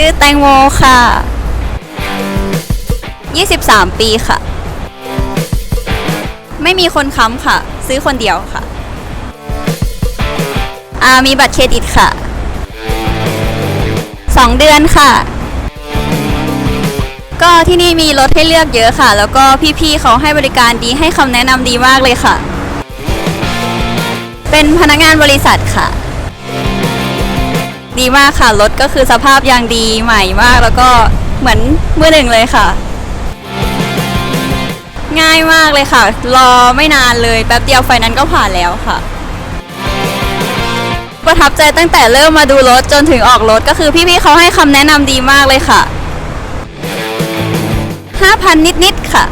ชื่อแตงโมค่ะ 23 ปีค่ะ ไม่มีคนค้ำค่ะ ซื้อคนเดียวค่ะอามีบัตรเครดิตค่ะ 2 เดือนค่ะ ก็ที่นี่มีรถให้เลือกเยอะค่ะ แล้วก็พี่ๆเขาให้บริการดีให้คำแนะนำดีมากเลยค่ะ เป็นพนักงานบริษัทค่ะ ดีมากค่ะ รถก็คือสภาพยางดีใหม่มาก แล้วก็เหมือนมือหนึ่งเลยค่ะ ง่ายมากเลยค่ะ รอไม่นานเลย แป๊บเดียวไฟนั้นก็ผ่านแล้วค่ะ ประทับใจตั้งแต่เริ่มมาดูรถจนถึงออกรถก็คือพี่ๆเขาให้คำแนะนำดีมากเลยค่ะ 5,000 นิดๆค่ะ